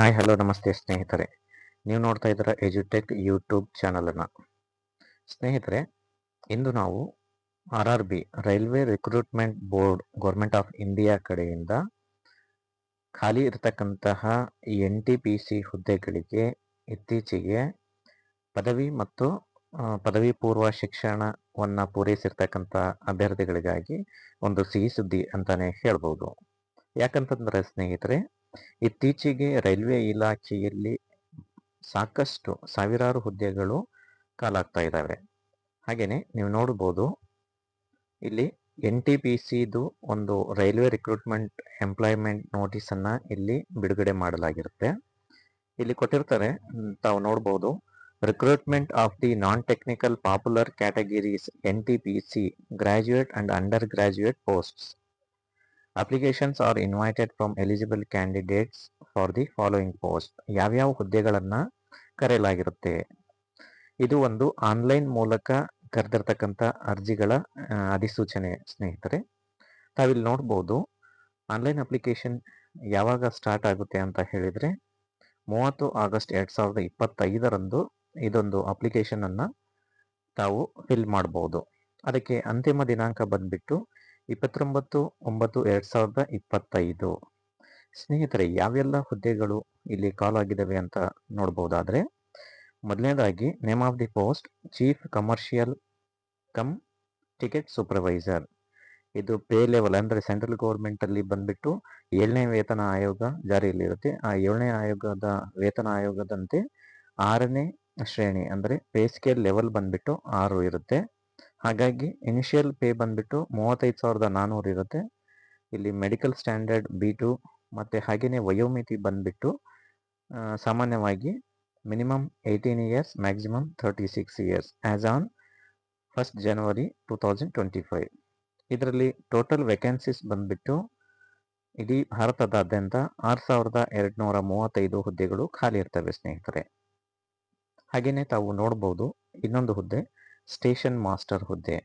Hi hello ನಮಸ್ತೆ ಸ್ನೇಹಿತರೆ. ನೀವು ನೋಡ್ತಾ ಇದ್ದೀರ ಎಜುಟೆಕ್ ಯೂಟ್ಯೂಬ್ ಚಾನಲನ್ನು ಸ್ನೇಹಿತರೆ, ಇಂದು ನಾವು R R B railway recruitment board government of India ಕಡೆಯಿಂದ ಖಾಲಿ ಇರತಕ್ಕಂತಹ ಎನ್ ಟಿ ಪಿ ಸಿ ಹುದ್ದೆಗಳಿಗೆ ಇತ್ತೀಚೆಗೆ ಪದವಿ ಮತ್ತು ಪದವಿ ಪೂರ್ವ ಶಿಕ್ಷಣವನ್ನು ಪೂರೈಸಿರ್ತಕ್ಕಂಥ ಅಭ್ಯರ್ಥಿಗಳಿಗಾಗಿ ಒಂದು ಸಿಹಿ ಸುದ್ದಿ ಅಂತಾನೆ ಹೇಳ್ಬೋದು. ಯಾಕಂತಂದ್ರೆ ಸ್ನೇಹಿತರೆ ಇತ್ತೀಚೆಗೆ ರೈಲ್ವೆ ಇಲಾಖೆಯಲ್ಲಿ ಸಾಕಷ್ಟು ಸಾವಿರಾರು ಹುದ್ದೆಗಳು ಕಾಲಾಗ್ತಾ ಇದ್ದಾವೆ. ಹಾಗೆಯೇ ನೀವು ನೋಡ್ಬೋದು, ಇಲ್ಲಿ ಎನ್ ಟಿ ಪಿ ಸಿದು ಒಂದು ರೈಲ್ವೆ ರಿಕ್ರೂಟ್ಮೆಂಟ್ ಎಂಪ್ಲಾಯ್ಮೆಂಟ್ ನೋಟಿಸನ್ನು ಇಲ್ಲಿ ಬಿಡುಗಡೆ ಮಾಡಲಾಗಿರುತ್ತೆ. ಇಲ್ಲಿ ಕೊಟ್ಟಿರ್ತಾರೆ, ತಾವು ನೋಡ್ಬೋದು, recruitment of the non technical popular categories N T P C graduate and undergraduate posts. Applications are invited from eligible candidates for the following post ಯಾವ್ಯಾವ ಹುದ್ದೆಗಳನ್ನು ಕರೆಯಲಾಗಿರುತ್ತೆ? ಇದು ಒಂದು ಆನ್ಲೈನ್ ಮೂಲಕ ಕರೆದಿರ್ತಕ್ಕಂಥ ಅರ್ಜಿಗಳ ಅಧಿಸೂಚನೆ ಸ್ನೇಹಿತರೆ. ತಾವಿಲ್ಲಿ ನೋಡ್ಬೋದು, ಆನ್ಲೈನ್ ಅಪ್ಲಿಕೇಶನ್ ಯಾವಾಗ ಸ್ಟಾರ್ಟ್ ಆಗುತ್ತೆ ಅಂತ ಹೇಳಿದರೆ, ಮೂವತ್ತು ಆಗಸ್ಟ್ ಎರಡು ಸಾವಿರದ ಇಪ್ಪತ್ತೈದರಂದು ಇದೊಂದು ಅಪ್ಲಿಕೇಶನನ್ನು ತಾವು ಫಿಲ್ ಮಾಡ್ಬೋದು. ಅದಕ್ಕೆ ಅಂತಿಮ ದಿನಾಂಕ ಬಂದ್ಬಿಟ್ಟು ಇಪ್ಪತ್ತೊಂಬತ್ತು, ಒಂಬತ್ತು, ಎರಡು ಸಾವಿರದ ಇಪ್ಪತ್ತೈದು. ಸ್ನೇಹಿತರೆ, ಯಾವೆಲ್ಲ ಹುದ್ದೆಗಳು ಇಲ್ಲಿ ಕಾಲ್ ಆಗಿದ್ದಾವೆ ಅಂತ ನೋಡಬಹುದಾದ್ರೆ, ಮೊದಲನೇದಾಗಿ name of the post, chief commercial cum ticket supervisor. ಇದು ಪೇ ಲೆವೆಲ್ ಅಂದರೆ ಸೆಂಟ್ರಲ್ ಗೌರ್ಮೆಂಟ್ ಅಲ್ಲಿ ಬಂದ್ಬಿಟ್ಟು ಏಳನೇ ವೇತನ ಆಯೋಗ ಜಾರಿಯಲ್ಲಿರುತ್ತೆ. ಆ ಏಳನೇ ಆಯೋಗದ ವೇತನ ಆಯೋಗದಂತೆ ಆರನೇ ಶ್ರೇಣಿ ಅಂದರೆ ಪೇ ಸ್ಕೇಲ್ ಲೆವೆಲ್ ಬಂದ್ಬಿಟ್ಟು ಆರು ಇರುತ್ತೆ. ಹಾಗಾಗಿ ಇನಿಷಿಯಲ್ ಪೇ ಬಂದ್ಬಿಟ್ಟು ಮೂವತ್ತೈದು ಸಾವಿರದ ನಾನ್ನೂರು ಇರುತ್ತೆ. ಇಲ್ಲಿ ಮೆಡಿಕಲ್ ಸ್ಟ್ಯಾಂಡರ್ಡ್ ಬಿ ಟು ಮತ್ತು ಹಾಗೆಯೇ ವಯೋಮಿತಿ ಬಂದ್ಬಿಟ್ಟು ಸಾಮಾನ್ಯವಾಗಿ minimum eighteen years maximum thirty six years as on first January two thousand twenty five ಇದರಲ್ಲಿ ಟೋಟಲ್ ವೇಕೆನ್ಸೀಸ್ ಬಂದ್ಬಿಟ್ಟು ಇಡೀ ಭಾರತದಾದ್ಯಂತ ಆರು ಸಾವಿರದ ಎರಡುನೂರ ಮೂವತ್ತೈದು ಹುದ್ದೆಗಳು ಖಾಲಿ ಇರ್ತವೆ ಸ್ನೇಹಿತರೆ. ಹಾಗೆಯೇ ತಾವು ನೋಡ್ಬೋದು ಇನ್ನೊಂದು ಹುದ್ದೆ ಸ್ಟೇಷನ್ ಮಾಸ್ಟರ್ ಹುದ್ದೆ.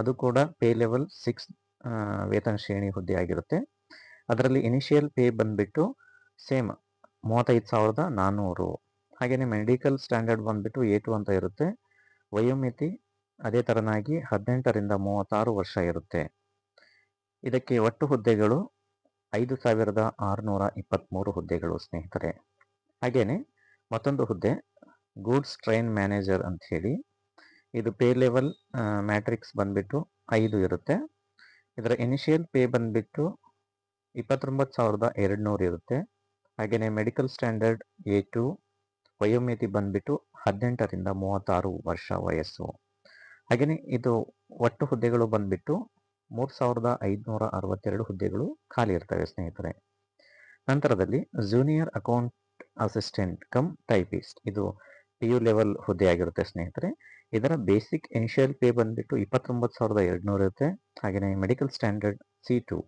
ಅದು ಕೂಡ ಪೇ ಲೆವೆಲ್ ಸಿಕ್ಸ್ ವೇತನ ಶ್ರೇಣಿ ಹುದ್ದೆ ಆಗಿರುತ್ತೆ. ಅದರಲ್ಲಿ ಇನಿಷಿಯಲ್ ಪೇ ಬಂದ್ಬಿಟ್ಟು ಸೇಮ್ ಮೂವತ್ತೈದು ಸಾವಿರದ ನಾನ್ನೂರು ಹಾಗೆಯೇ ಮೆಡಿಕಲ್ ಸ್ಟ್ಯಾಂಡರ್ಡ್ ಬಂದ್ಬಿಟ್ಟು ಎ ಟು ಅಂತ ಇರುತ್ತೆ. ವಯೋಮಿತಿ ಅದೇ ತರನಾಗಿ ಹದಿನೆಂಟರಿಂದ ಮೂವತ್ತಾರು ವರ್ಷ ಇರುತ್ತೆ. ಇದಕ್ಕೆ ಒಟ್ಟು ಹುದ್ದೆಗಳು ಐದು ಸಾವಿರದ ಆರುನೂರ ಇಪ್ಪತ್ತ್ಮೂರು ಹುದ್ದೆಗಳು, ಸ್ನೇಹಿತರೆ. ಹಾಗೆಯೇ ಮತ್ತೊಂದು ಹುದ್ದೆ, ಗೂಡ್ಸ್ ಟ್ರೈನ್ ಮ್ಯಾನೇಜರ್ ಅಂತ ಹೇಳಿ ಇದು ಪೇ ಲೆವೆಲ್ ಮ್ಯಾಟ್ರಿಕ್ಸ್ ಬಂದ್ಬಿಟ್ಟು ಐದು ಇರುತ್ತೆ. ಇದರ ಇನಿಷಿಯಲ್ ಪೇ ಬಂದ್ಬಿಟ್ಟು ಇಪ್ಪತ್ತೊಂಬತ್ತು ಸಾವಿರದ ಎರಡು ನೂರು ಇರುತ್ತೆ. ಹಾಗೆಯೇ ಮೆಡಿಕಲ್ ಸ್ಟ್ಯಾಂಡರ್ಡ್ ಎ ಟು ವಯೋಮಿತಿ ಬಂದ್ಬಿಟ್ಟು ಹದಿನೆಂಟರಿಂದ ಮೂವತ್ತಾರು ವರ್ಷ ವಯಸ್ಸು. ಹಾಗೆಯೇ ಇದು ಒಟ್ಟು ಹುದ್ದೆಗಳು ಬಂದ್ಬಿಟ್ಟು ಮೂರು ಸಾವಿರದ ಐದುನೂರ ಅರವತ್ತೆರಡು ಹುದ್ದೆಗಳು ಖಾಲಿ ಇರ್ತವೆ ಸ್ನೇಹಿತರೆ. ನಂತರದಲ್ಲಿ junior account assistant cum typist ಇದು ಪಿ ಯು ಲೆವೆಲ್ ಹುದ್ದೆ ಆಗಿರುತ್ತೆ, ಸ್ನೇಹಿತರೆ. ಇದರ ಬೇಸಿಕ್ ಇನಿಷಿಯಲ್ ಪೇ ಬಂದ್ಬಿಟ್ಟು ಇಪ್ಪತ್ತೊಂಬತ್ತು ಸಾವಿರದ ಎರಡುನೂರು ಇರುತ್ತೆ. ಹಾಗೆಯೇ ಮೆಡಿಕಲ್ ಸ್ಟ್ಯಾಂಡರ್ಡ್ ಸಿ ಟು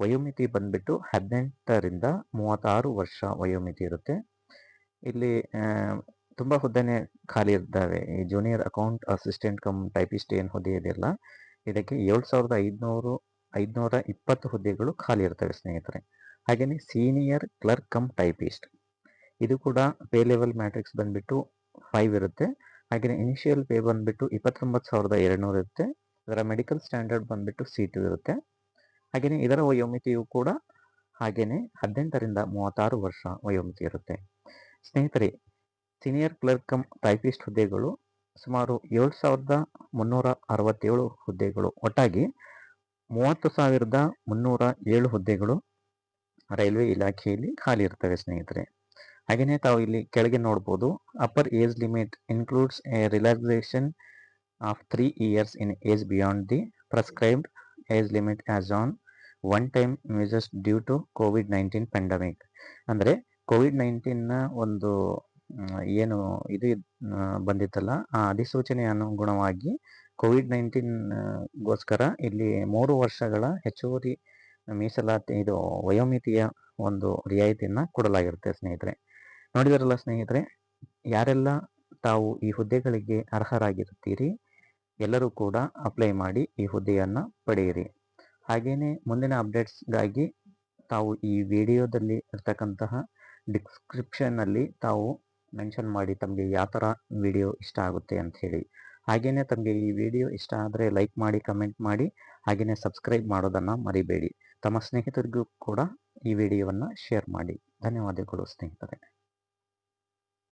ವಯೋಮಿತಿ ಬಂದ್ಬಿಟ್ಟು ಹದಿನೆಂಟರಿಂದ ಮೂವತ್ತಾರು ವರ್ಷ ವಯೋಮಿತಿ ಇರುತ್ತೆ. ಇಲ್ಲಿ ತುಂಬ ಹುದ್ದೆನೇ ಖಾಲಿ ಇದ್ದಾವೆ. ಈ junior account assistant cum typist ಏನು ಹುದ್ದೆ ಇದೆಯಲ್ಲ, ಇದಕ್ಕೆ ಏಳು ಸಾವಿರದ ಐದುನೂರು, ಐದುನೂರ ಇಪ್ಪತ್ತು ಹುದ್ದೆಗಳು ಖಾಲಿ ಇರ್ತವೆ, ಸ್ನೇಹಿತರೆ. ಹಾಗೆಯೇ ಸೀನಿಯರ್ ಕ್ಲರ್ಕ್ ಕಮ್ ಟೈಪಿಸ್ಟ್ ಇದು ಕೂಡ ಪೇ ಲೆವೆಲ್ ಮ್ಯಾಟ್ರಿಕ್ಸ್ ಬಂದ್ಬಿಟ್ಟು ಫೈವ್ ಇರುತ್ತೆ. ಹಾಗೆಯೇ ಇನಿಷಿಯಲ್ ಪೇ ಬಂದ್ಬಿಟ್ಟು ಇಪ್ಪತ್ತೊಂಬತ್ತು ಸಾವಿರದ ಎರಡುನೂರು ಇರುತ್ತೆ. ಇದರ ಮೆಡಿಕಲ್ ಸ್ಟ್ಯಾಂಡರ್ಡ್ ಬಂದ್ಬಿಟ್ಟು ಸಿ ಇರುತ್ತೆ. ಹಾಗೆಯೇ ಇದರ ವಯೋಮಿತಿಯು ಕೂಡ ಹಾಗೆಯೇ ಹದಿನೆಂಟರಿಂದ ಮೂವತ್ತಾರು ವರ್ಷ ವಯೋಮಿತಿ ಇರುತ್ತೆ. ಸ್ನೇಹಿತರೆ ಸೀನಿಯರ್ ಕ್ಲರ್ಕ್ ಕಮ್ ಟೈಪಿಸ್ಟ್ ಹುದ್ದೆಗಳು ಸುಮಾರು ಏಳು ಸಾವಿರದ ಮುನ್ನೂರ ಅರವತ್ತೇಳು ಹುದ್ದೆಗಳು. ಒಟ್ಟಾಗಿ ಮೂವತ್ತು ಸಾವಿರದ ಮುನ್ನೂರ ಏಳು ಹುದ್ದೆಗಳು ರೈಲ್ವೆ ಇಲಾಖೆಯಲ್ಲಿ ಖಾಲಿ ಇರ್ತವೆ ಸ್ನೇಹಿತರೆ. ಹಾಗೆಯೇ ತಾವು ಇಲ್ಲಿ ಕೆಳಗೆ ನೋಡ್ಬೋದು. Upper age limit includes a relaxation of three years in age beyond the prescribed age limit as an one time measures due to COVID nineteen pandemic ಅಂದರೆ ಕೋವಿಡ್ ನೈನ್ಟೀನ್ನ ಒಂದು ಏನು ಇದು ಬಂದಿತ್ತಲ್ಲ, ಆ ಅಧಿಸೂಚನೆ ಅನುಗುಣವಾಗಿ ಕೋವಿಡ್ ನೈನ್ಟೀನ್ ಗೋಸ್ಕರ ಇಲ್ಲಿ ಮೂರು ವರ್ಷಗಳ ಹೆಚ್ಚುವರಿ ಮೀಸಲಾತಿ, ಇದು ವಯೋಮಿತಿಯ ಒಂದು ರಿಯಾಯಿತಿಯನ್ನು ಕೊಡಲಾಗಿರುತ್ತೆ ಸ್ನೇಹಿತರೆ. ನೋಡಿದಾರಲ್ಲ ಸ್ನೇಹಿತರೆ, ಯಾರೆಲ್ಲ ತಾವು ಈ ಹುದ್ದೆಗಳಿಗೆ ಅರ್ಹರಾಗಿರುತ್ತೀರಿ, ಎಲ್ಲರೂ ಕೂಡ ಅಪ್ಲೈ ಮಾಡಿ ಈ ಹುದ್ದೆಯನ್ನು ಪಡೆಯಿರಿ. ಹಾಗೆಯೇ ಮುಂದಿನ ಅಪ್ಡೇಟ್ಸ್ಗಾಗಿ ತಾವು ಈ ವಿಡಿಯೋದಲ್ಲಿ ಇರ್ತಕ್ಕಂತಹ ಡಿಸ್ಕ್ರಿಪ್ಷನ್ನಲ್ಲಿ ತಾವು ಮೆನ್ಷನ್ ಮಾಡಿ ತಮಗೆ ಯಾವ ಥರ ವಿಡಿಯೋ ಇಷ್ಟ ಆಗುತ್ತೆ ಅಂತ ಹೇಳಿ. ಹಾಗೆಯೇ ತಮಗೆ ಈ ವಿಡಿಯೋ ಇಷ್ಟ ಆದರೆ ಲೈಕ್ ಮಾಡಿ ಕಮೆಂಟ್ ಮಾಡಿ ಹಾಗೆಯೇ ಸಬ್ಸ್ಕ್ರೈಬ್ ಮಾಡೋದನ್ನು ಮರಿಬೇಡಿ. ತಮ್ಮ ಸ್ನೇಹಿತರಿಗೂ ಕೂಡ ಈ ವಿಡಿಯೋವನ್ನು ಶೇರ್ ಮಾಡಿ. ಧನ್ಯವಾದಗಳು ಸ್ನೇಹಿತರೆ.